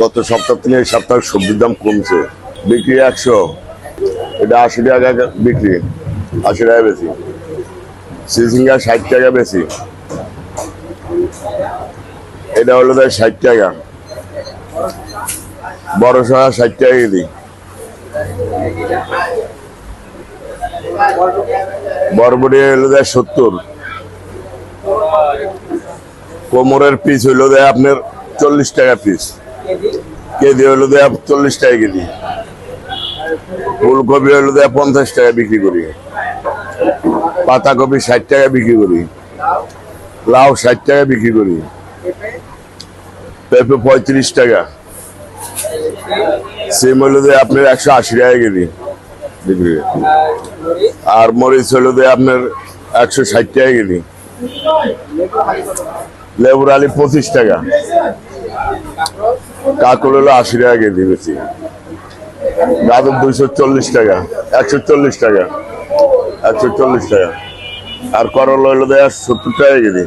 গত সপ্তাহ থেকে এই সপ্তাহে সবজির দাম কমছে। বিক্রি একশো। এটা আশি টাকা বিক্রি, আশি টাকা বেশি। সিজিঙ্গা ষাট টাকা বেশি। এটা হলো দেয় ষাট টাকা। বড় সহা ষাট টাকা কেজি। বরবটি হলো দেয় সত্তর। কোমরের পিস হইল দেয় আপনার চল্লিশ টাকা পিস। কেজি? হইল দেয় চল্লিশ টাকা কেজি। ফুলকপি হলো দেয় পঞ্চাশ টাকা বিক্রি করি। পাতাকপি ষাট টাকা বিক্রি করি। লাউ ষাট টাকা বিক্রি করি। পেঁপে পঁয়ত্রিশ টাকা। সিম হইল দেয় আপনার একশো আশি টাকা কেজি বিক্রি। আর মরিচ হইল দেয় আপনার একশো ষাট টাকা কেজি। লেবুর আলি পঁচিশ টাকা। কাকুল হলো আশি টাকা কেজি বেশি। গাজর দুইশো চল্লিশ টাকা, একশো চল্লিশ টাকা, একশো চল্লিশ টাকা। আর করল হইল দেয় সত্তর টাকা কেজি।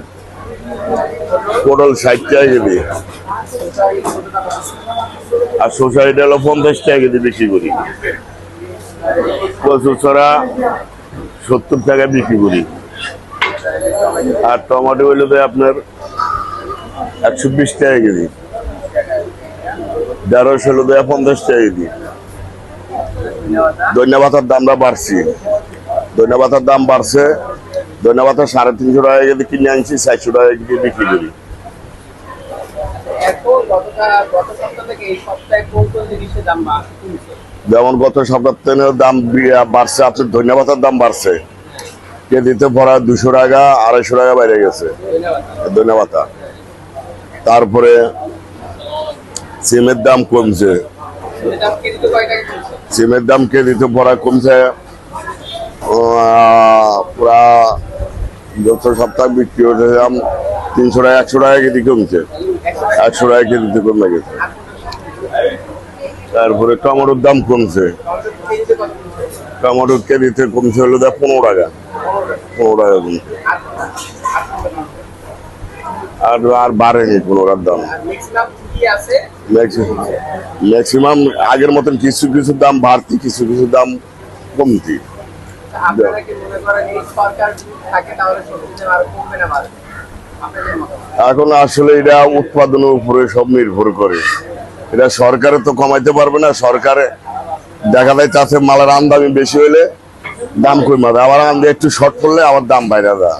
পটল ষাট টাকা কেজি। আর সোসাইটি হলো পঞ্চাশ টাকা কেজি বিক্রি করি। কচু ছড়া সত্তর টাকা বিক্রি করি। আর টমেটো হইল দেয় আপনার একশো বিশ টাকা কেজি। দেড়শো হলো দেয় পঞ্চাশ টাকা কেজি। ধন্যবাদের দামটা বাড়ছি। ধন্যবাদের দাম বাড়ছে। ধন্যবাদের সাড়ে তিনশো টাকা কেজি কিনে আনছি চারশো টাকা কেজি বিক্রি করি। যেমন গত সপ্তাহ থেকে দাম বাড়ছে আপনার ধন্যবাদের দাম বাড়ছে। কেজিতে ভরা দুশো টাকা আড়াইশো টাকা বাইরে গেছে। ধন্যবাদ তারপরে সিমের দাম কমছে। সিমের দাম কেজিতে ভরা কমছে। পুরা গত সপ্তাহ বিক্রি হচ্ছে দাম তিনশো টাকা, একশো টাকা কেজি কমছে। একশো টাকা কেজিতে কমে গেছে। তারপরে টমেটোর দাম কমছে। টমেটোর কেজিতে কমছে হলো দেয় পনেরো টাকা। পনেরো টাকা কমছে। আর আর বাড়েনি পনেরোটার দাম। ম্যাক্সিমাম আগের মতন কিছু কিছু দাম বাড়তি কিছু কিছু দাম কমতি। এখন আসলে এটা উৎপাদনের উপরে সব নির্ভর করে। এটা সরকারে তো কমাইতে পারবে না সরকারে দেখা যায় তাতে মালের আমদানি বেশি হলে দাম কমাবে আবার আমদানি একটু শর্ট পড়লে আবার দাম বাইরে দেয়া।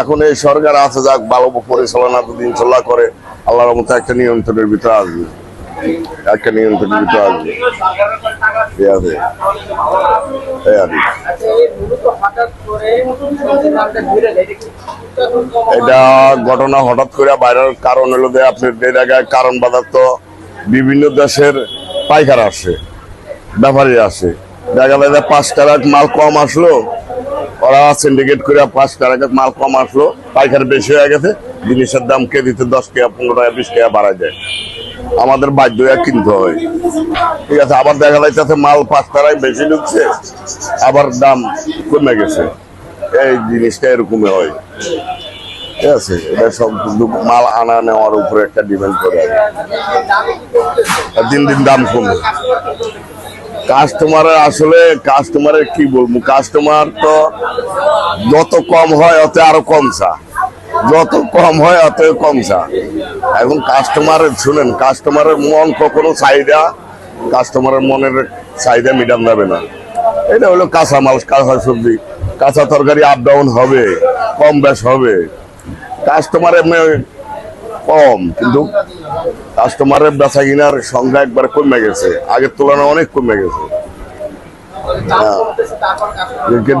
এখন এই সরকার আছে, যাক, ভালো পরিচালনা যদি ইনশাল্লাহ করে। আল্লাহর মতো একটা নিয়ন্ত্রণের ভিতরে আসবে। একটা নিয়ন্ত্রণের ভিতরে আসবে। এটা ঘটনা হঠাৎ করে বাইরের কারণ হলো যে আপনার কারণ বাজার তো বিভিন্ন দেশের পাইকার আসে, ব্যাপারী আসে। দেখা যায় পাঁচ টাকা মাল কম আসলো ওরা সিন্ডিকেট করে পাঁচ টাকা মাল কম আসলো পাইকার বেশি হয়ে গেছে, জিনিসের দাম কেজিতে দশ টাকা, পনেরো টাকা, বিশ টাকা বাড়া যায় আমাদের বাধ্য হয়ে কিনতে হয়। ঠিক আছে, আবার দেখা তাতে মাল পাঁচ টাকায় বেশি ঢুকছে, আবার দাম কমে গেছে। এই জিনিসটা এরকমই হয়। ঠিক আছে, এটা সব মাল আনা নেওয়ার উপরে একটা ডিপেন্ড করে। দিন দিন দাম কমবে কাস্টমারের আসলে কাস্টমারের কি বলব? কাস্টমার তো যত কম হয় অত আরও কম চা। যত কম হয় অত কম চা। এখন কাস্টমারের শুনেন, কাস্টমারের মন কখনো চাহিদা, কাস্টমারের মনের চাহিদা মিটান যাবে না। এটা হলো কাঁচা মাল, কাঁচা সবজি। কাঁচা তরকারি আপ ডাউন হবে, কম বেশ হবে। কাস্টমার এমনি কম, কিন্তু কাস্টমারের বেচা কিনার সংখ্যা একবার কমে গেছে। আগের তুলনায় অনেক কমে গেছে।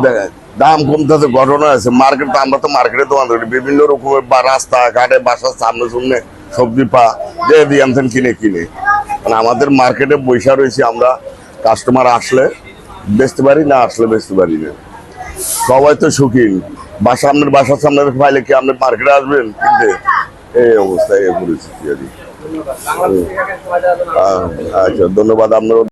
দেখায় দাম কমতেছে, ঘটনা আছে। মার্কেট তো আমরা তো মার্কেটে দোকান করি। বিভিন্ন রকমের বা রাস্তা, ঘাটে, বাসার সামনে সামনে সবজি পা যে দিয়ে আনতেন কিনে কিনে। মানে আমাদের মার্কেটে বৈশা রয়েছে, আমরা কাস্টমার আসলে বেচতে পারি, না আসলে বেচতে পারি না। সবাই তো সুখী বাসা আপনার বাসার সামনে পাইলে কি আপনি মার্কেটে আসবেন কিনতে? এই অবস্থায় এই পরিস্থিতি আর কি। আচ্ছা ধন্যবাদ আপনার